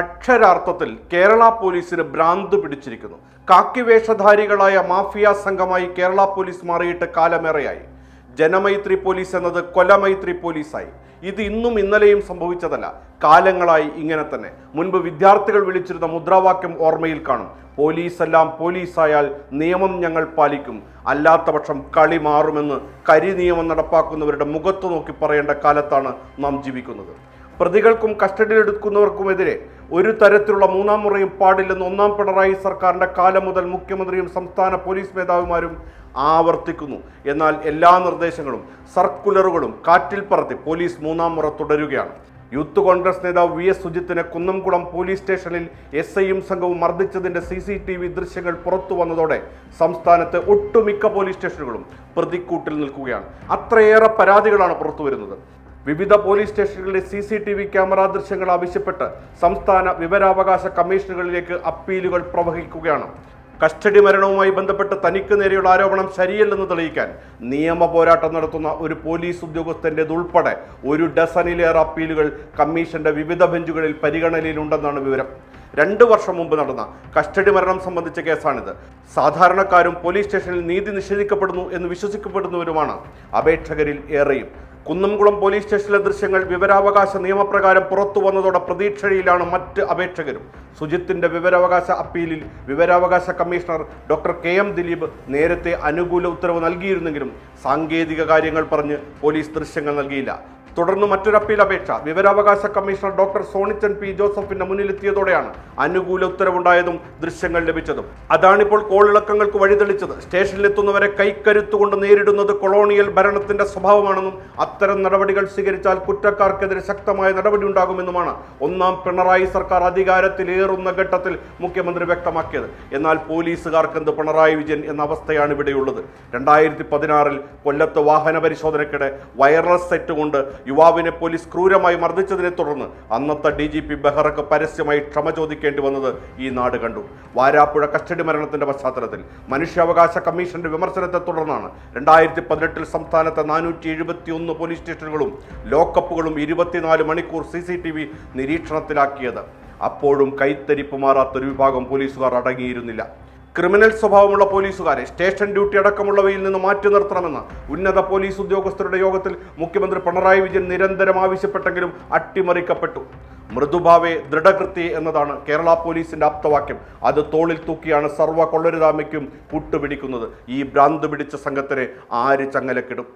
അക്ഷരാർത്ഥത്തിൽ കേരള പോലീസിന് ഭ്രാന്ത് പിടിച്ചിരിക്കുന്നു. കാക്കിവേഷധാരികളായ മാഫിയ സംഘമായി കേരള പോലീസ് മാറിയിട്ട് കാലമേറെയായി. ജനമൈത്രി പോലീസ് എന്നത് കൊലമൈത്രി പോലീസായി. ഇത് ഇന്നും ഇന്നലെയും സംഭവിച്ചതല്ല. കാലങ്ങളായി ഇങ്ങനെ തന്നെ. മുൻപ് വിദ്യാർത്ഥികൾ വിളിച്ചിരുന്ന മുദ്രാവാക്യം ഓർമ്മയിൽ കാണും. പോലീസെല്ലാം പോലീസായാൽ നിയമം ഞങ്ങൾ പാലിക്കും. അല്ലാത്ത പക്ഷം കളി മാറുമെന്ന് കരി നിയമം നടപ്പാക്കുന്നവരുടെ മുഖത്ത് നോക്കി പറയേണ്ട കാലത്താണ് നാം ജീവിക്കുന്നത്. പ്രതികൾക്കും കസ്റ്റഡിയിലെടുക്കുന്നവർക്കുമെതിരെ ഒരു തരത്തിലുള്ള മൂന്നാം മുറയും പാടില്ലെന്ന് ഒന്നാം പിണറായി സർക്കാരിന്റെ കാലം മുതൽ മുഖ്യമന്ത്രിയും സംസ്ഥാന പോലീസ് മേധാവിമാരും ആവർത്തിക്കുന്നു. എന്നാൽ എല്ലാ നിർദ്ദേശങ്ങളും സർക്കുലറുകളും കാറ്റിൽ പറത്തി പോലീസ് മൂന്നാം മുറ തുടരുകയാണ്. യൂത്ത് കോൺഗ്രസ് നേതാവ് വി എസ് സുജിത്തിനെ കുന്നംകുളം പോലീസ് സ്റ്റേഷനിൽ എസ് ഐയും സംഘവും മർദ്ദിച്ചതിന്റെ സി സി ടി വി ദൃശ്യങ്ങൾ പുറത്തു വന്നതോടെ സംസ്ഥാനത്തെ ഒട്ടുമിക്ക പോലീസ് സ്റ്റേഷനുകളും പ്രതിക്കൂട്ടിൽ നിൽക്കുകയാണ്. അത്രയേറെ പരാതികളാണ് പുറത്തു വരുന്നത്. വിവിധ police സ്റ്റേഷനുകളിലെ C C T V camera ദൃശ്യങ്ങൾ ആവശ്യപ്പെട്ട് സംസ്ഥാന വിവരാവകാശ കമ്മീഷനുകളിലേക്ക് അപ്പീലുകൾ പ്രവഹിക്കുകയാണ്. കസ്റ്റഡി മരണവുമായി ബന്ധപ്പെട്ട് തനിക്ക് നേരെയുള്ള ആരോപണം ശരിയല്ലെന്ന് തെളിയിക്കാൻ നിയമ പോരാട്ടം നടത്തുന്ന ഒരു പോലീസ് ഉദ്യോഗസ്ഥന്റെതുൾപ്പെടെ ഒരു ഡസനിലേറെ അപ്പീലുകൾ കമ്മീഷന്റെ വിവിധ ബെഞ്ചുകളിൽ പരിഗണനയിലുണ്ടെന്നാണ് വിവരം. രണ്ട് വർഷം മുമ്പ് നടന്ന കസ്റ്റഡി മരണം സംബന്ധിച്ച കേസാണിത്. സാധാരണക്കാരും പോലീസ് സ്റ്റേഷനിൽ നീതി നിഷേധിക്കപ്പെടുന്നു എന്ന് വിശ്വസിക്കപ്പെടുന്നവരുമാണ് അപേക്ഷകരിൽ ഏറെയും. കുന്നംകുളം പോലീസ് സ്റ്റേഷനിലെ ദൃശ്യങ്ങൾ വിവരാവകാശ നിയമപ്രകാരം പുറത്തു വന്നതോടെ പ്രതീക്ഷയിലാണ് മറ്റ് അപേക്ഷകരും. സുജിത്തിന്റെ വിവരാവകാശ അപ്പീലിൽ വിവരാവകാശ commissioner doctor K M Dileep നേരത്തെ അനുകൂല ഉത്തരവ് നൽകിയിരുന്നെങ്കിലും സാങ്കേതിക കാര്യങ്ങൾ പറഞ്ഞ് പോലീസ് ദൃശ്യങ്ങൾ നൽകിയില്ല. തുടർന്ന് മറ്റൊരു അപ്പീൽ അപേക്ഷ വിവരാവകാശ കമ്മീഷണർ ഡോക്ടർ സോണിച്ചൻ പി ജോസഫിന്റെ മുന്നിലെത്തിയതോടെയാണ് അനുകൂല ഉത്തരവുണ്ടായതും ദൃശ്യങ്ങൾ ലഭിച്ചതും. അതാണിപ്പോൾ കോളിളക്കങ്ങൾക്ക് വഴിതെളിച്ചത്. സ്റ്റേഷനിലെത്തുന്നവരെ കൈക്കരുത്തുകൊണ്ട് നേരിടുന്നത് കൊളോണിയൽ ഭരണത്തിന്റെ സ്വഭാവമാണെന്നും അത്തരം നടപടികൾ സ്വീകരിച്ചാൽ കുറ്റക്കാർക്കെതിരെ ശക്തമായ നടപടി ഉണ്ടാകുമെന്നുമാണ് ഒന്നാം പിണറായി സർക്കാർ അധികാരത്തിലേറുന്ന ഘട്ടത്തിൽ മുഖ്യമന്ത്രി വ്യക്തമാക്കിയത്. എന്നാൽ പോലീസുകാർക്കെന്ത് പിണറായി വിജയൻ എന്ന അവസ്ഥയാണ് ഇവിടെയുള്ളത്. രണ്ടായിരത്തി പതിനാറിൽ കൊല്ലത്ത് വാഹന പരിശോധനയ്ക്കിടെ വയർലെസ് സെറ്റ് കൊണ്ട് യുവാവിനെ പോലീസ് ക്രൂരമായി മർദ്ദിച്ചതിനെ തുടർന്ന് അന്നത്തെ ഡി ജി പി ബെഹ്റക്ക് പരസ്യമായി ക്ഷമ ചോദിക്കേണ്ടി വന്നത് ഈ നാട് കണ്ടു. വാരാപ്പുഴ കസ്റ്റഡി മരണത്തിന്റെ പശ്ചാത്തലത്തിൽ മനുഷ്യാവകാശ കമ്മീഷന്റെ വിമർശനത്തെ തുടർന്നാണ് രണ്ടായിരത്തി പതിനെട്ടിൽ സംസ്ഥാനത്തെ നാനൂറ്റി എഴുപത്തി ഒന്ന് പോലീസ് സ്റ്റേഷനുകളും ലോക്കപ്പുകളും ഇരുപത്തിനാല് മണിക്കൂർ സി സി ടി വി നിരീക്ഷണത്തിലാക്കിയത്. അപ്പോഴും കൈത്തരിപ്പ് മാറാത്തൊരു വിഭാഗം പോലീസുകാർ അടങ്ങിയിരുന്നില്ല. ക്രിമിനൽ സ്വഭാവമുള്ള പോലീസുകാരെ സ്റ്റേഷൻ ഡ്യൂട്ടി അടക്കമുള്ളവയിൽ നിന്ന് മാറ്റി നിർത്തണമെന്ന് ഉന്നത പോലീസ് ഉദ്യോഗസ്ഥരുടെ യോഗത്തിൽ മുഖ്യമന്ത്രി പിണറായി വിജയൻ നിരന്തരം ആവശ്യപ്പെട്ടെങ്കിലും അട്ടിമറിക്കപ്പെട്ടു. മൃദുഭാവേ ദൃഢകൃത്യ എന്നതാണ് കേരള പോലീസിന്റെ ആപ്തവാക്യം. അത് തോളിൽ തൂക്കിയാണ് സർവ കൊള്ളരുതാമയ്ക്കും പുട്ടുപിടിക്കുന്നത്. ഈ ഭ്രാന്ത് പിടിച്ച സംഘത്തിനെ ആര് ചങ്ങലക്കിടും?